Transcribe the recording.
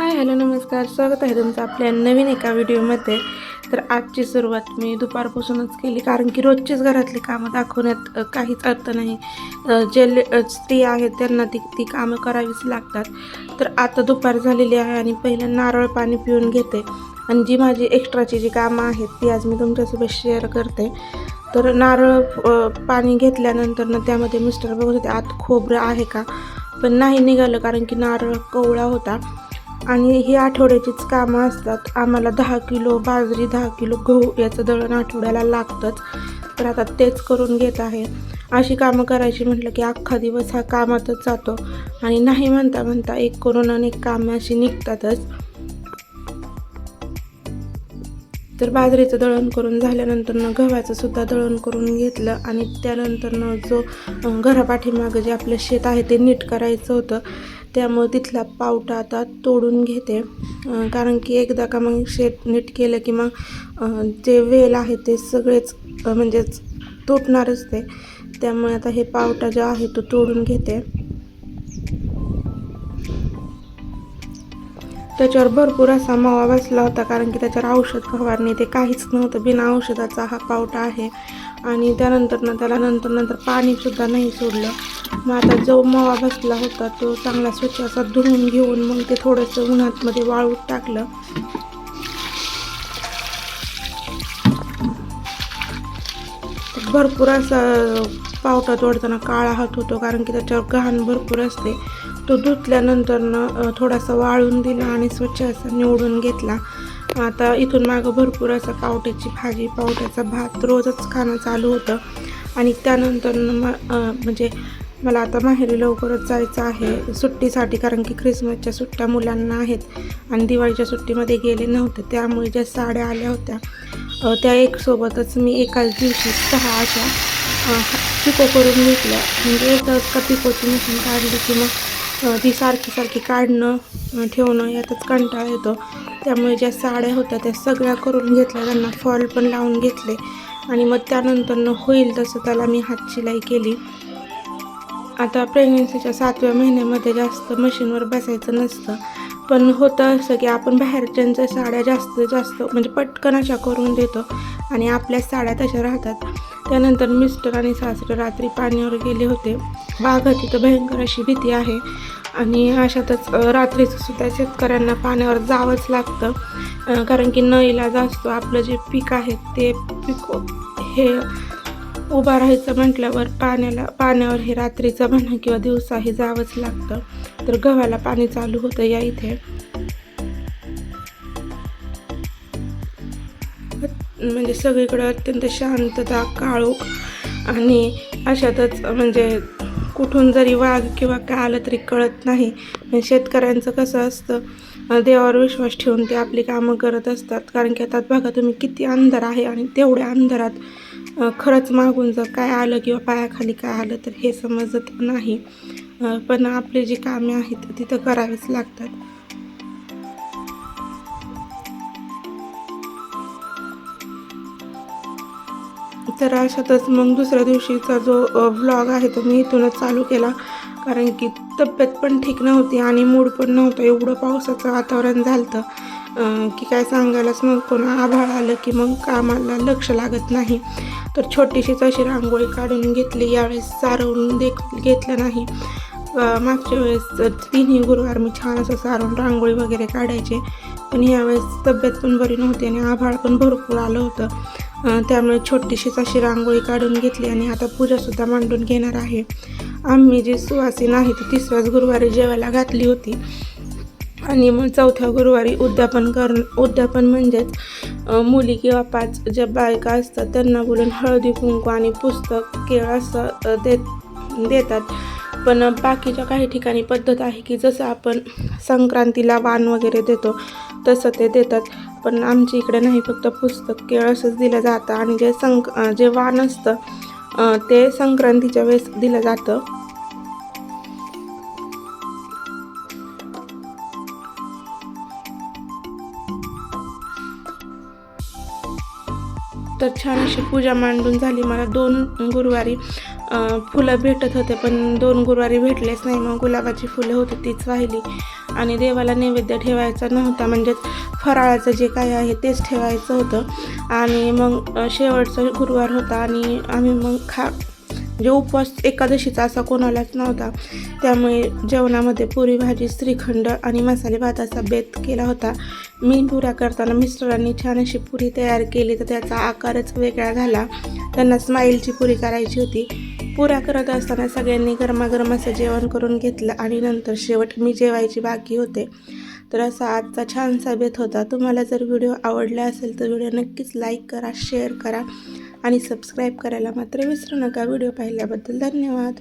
Hi hello नमस्कार. स्वागत आहे तुमचं आपल्या नवीन एका व्हिडिओमध्ये. तर आजची सुरुवात मी दुपारपासूनच केली कारण की रोजचीच घरातली कामं दाखवण्यात काहीच अर्थ नाही. जे ले स्त्रिया आहेत त्यांना ती ती कामं करावीच लागतात. तर आता दुपार झालेली आहे आणि पहिलं नारळ पाणी पिऊन घेते. आणि जी माझी एक्स्ट्राची जी कामं आहेत ती आज मी तुमच्यासोबत शेअर करते. तर नारळ पाणी घेतल्यानंतर ना त्यामध्ये मिस्टर बघत होते आत खोबरं आहे का? पण नाही निघालं कारण की नारळ कवळा होता. आणि ही आठवड्याचीच कामं असतात. आम्हाला दहा किलो बाजरी दहा किलो गहू याचं दळण आठवड्याला लागतंच. तर आता तेच करून घेत आहे. अशी कामं करायची म्हटलं की अख्खा दिवस हा कामातच जातो. आणि नाही म्हणता म्हणता एक करून अनेक कामं अशी निघतातच. तर बाजरीचं दळण करून झाल्यानंतरनं गव्हाचं सुद्धा दळण करून घेतलं आणि त्यानंतरनं जो घरापाठीमागं जे आपलं शेत आहे ते नीट करायचं होतं. त्यामुळं तिथला पावटा आता तोडून घेते. कारण की एकदा का मग शेत नीट केलं की मग जे वेल आहे ते सगळेच म्हणजेच तुटणारच ते. त्यामुळे आता हे पावटा जो आहे तो तोडून घेते. त्याच्यावर भरपूर असा मावा बसला होता कारण की त्याच्यावर औषध फवारणी ते काहीच नव्हतं. बिना औषधाचा हा पावटा आहे. आणि त्यानंतर ना त्याला नंतर नंतर पाणीसुद्धा नाही सोडलं. मग आता जो मावा बसला होता तो चांगला स्वच्छ असा धुवून घेऊन मग ते थोडंसं उन्हातमध्ये वाळूत टाकलं. भरपूर असा पावटा तोडताना काळा हात होतो कारण की त्याच्यावर घाण भरपूर असते. तो धुतल्यानंतरनं थोडासा वाळून दिला आणि स्वच्छ असा निवडून घेतला. आता इथून मागं भरपूर असं पावट्याची भाजी पावट्याचा भात रोजच खाणं चालू होतं. आणि त्यानंतरनं म म्हणजे मला आता माहेरी लवकरच जायचं आहे सुट्टीसाठी कारण की ख्रिसमसच्या सुट्ट्या मुलांना आहेत आणि दिवाळीच्या सुट्टीमध्ये गेले नव्हते त्यामुळे ज्या साड्या आल्या होत्या त्या एक सोबतच मी एकाच दिवशी सहा अशा पिको करून घेतल्या म्हणजे एकच का पिकोची मशीन काढली की मग ती सारखी सारखी काढणं ठेवणं यातच कंटाळा येतो. त्यामुळे ज्या साड्या होत्या त्या सगळ्या करून घेतल्या. त्यांना फॉल पण लावून घेतले. आणि मग त्यानंतरनं होईल तसं त्याला मी हातशिलाई केली. आता प्रेग्नेन्सीच्या सातव्या महिन्यामध्ये जास्त मशीनवर बसायचं नसतं. पण होतं असं की आपण बाहेरच्यांच्या साड्या जास्त जास्त म्हणजे पटकन अशा करून देतो. आणि आपल्या साड्या तशा राहतात. त्यानंतर मिस्टर आणि सासरे रात्री पाण्यावर गेले होते. वाघा तिथं भयंकर अशी भीती आहे. आणि अशातच रात्रीचं सुद्धा शेतकऱ्यांना पाण्यावर जावंच लागतं. कारण की न इलाज असतो आपलं जे पीक आहे ते पीक हे उभा राहायचं म्हटल्यावर पाण्याला पाण्यावर हे रात्रीचं म्हणा किंवा दिवसा हे जावंच लागतं. तर गव्हाला पाणी चालू होतं या इथे. म्हणजे सगळीकडे अत्यंत शांतता काळोख आणि अशातच म्हणजे कुठून जरी वाघ किंवा काय आलं तरी कळत नाही. पण शेतकऱ्यांचं कसं असतं देवावर विश्वास ठेवून ते आपली कामं करत असतात. कारण की आता बघा तुम्ही किती अंधार आहे आणि तेवढ्या अंधारात खरंच मागून जर काय आलं किंवा पायाखाली काय आलं तर हे समजत नाही. पण आपली जी कामे आहेत तिथं करावीच लागतात. तर अशातच मग दुसऱ्या दिवशीचा जो व्लॉग आहे तो मी इथूनच चालू केला. कारण की तब्येत पण ठीक नव्हती आणि मूड पण नव्हतं. एवढं पावसाचं वातावरण झालं की काय सांगायलाच नको ना आभाळ आलं की मग कामाला लक्ष लागत नाही. तर छोटीशीच अशी रांगोळी काढून घेतली. यावेळेस सारवून देख घेतलं नाही. मागच्या वेळेस तिन्ही गुरुवार मी छान असं सारवून रांगोळी वगैरे काढायचे. पण यावेळेस तब्येत पण बरी नव्हती आणि आभाळ पण भरपूर आलं होतं. त्यामुळे छोटीशीच अशी रांगोळी काढून घेतली आणि आता पूजासुद्धा मांडून घेणार आहे. आम्ही जी सुवासीन आहे ती तिसऱ्याच गुरुवारी जेवायला घातली होती. आणि मग चौथ्या गुरुवारी उद्यापन कर उद्यापन म्हणजेच मुली किंवा पाच ज्या बायका असतात त्यांना बोलून हळदी कुंकू आणि पुस्तक केळ असं देत देतात. पण बाकीच्या काही ठिकाणी पद्धत आहे की जसं आपण संक्रांतीला वाण वगैरे देतो तसं ते देतात. पण आमच्या इकडे नाही फक्त पुस्तक केळ असंच दिलं जातं आणि जे संक जे वाण असतं ते संक्रांतीच्या वेळेस दिलं जातं. तर छान अशी पूजा मांडून झाली. मला दोन गुरुवारी अं, फुलं भेटत होते पण दोन गुरुवारी भेटलेच नाही. मग गुलाबाची फुलं होती तीच वाहिली. आणि देवाला नैवेद्य ठेवायचा नव्हता. म्हणजेच फराळाचं जे काय आहे तेच ठेवायचं होतं. आणि मग शेवटचा गुरुवार होता आणि आम्ही मग खा म्हणजे उपवास एकादशीचा असा कोणालाच नव्हता. त्यामुळे जेवणामध्ये पुरी भाजी श्रीखंड आणि मसाले भाताचा बेत केला होता. मी पुऱ्या करताना मिस्टरांनी छान अशी पुरी तयार केली तर त्याचा आकारच वेगळा झाला. त्यांना स्माईलची पुरी करायची होती. पुऱ्या करत असताना सगळ्यांनी गरमागरम असं जेवण करून घेतलं आणि नंतर शेवट मी जेवायची बाकी होते. तर असा आजचा छानसा बेत होता. तुम्हाला जर व्हिडिओ आवडला असेल तर व्हिडिओ नक्कीच लाईक करा शेअर करा आणि सबस्क्राईब करायला मात्र विसरू नका. व्हिडिओ पाहिल्याबद्दल धन्यवाद.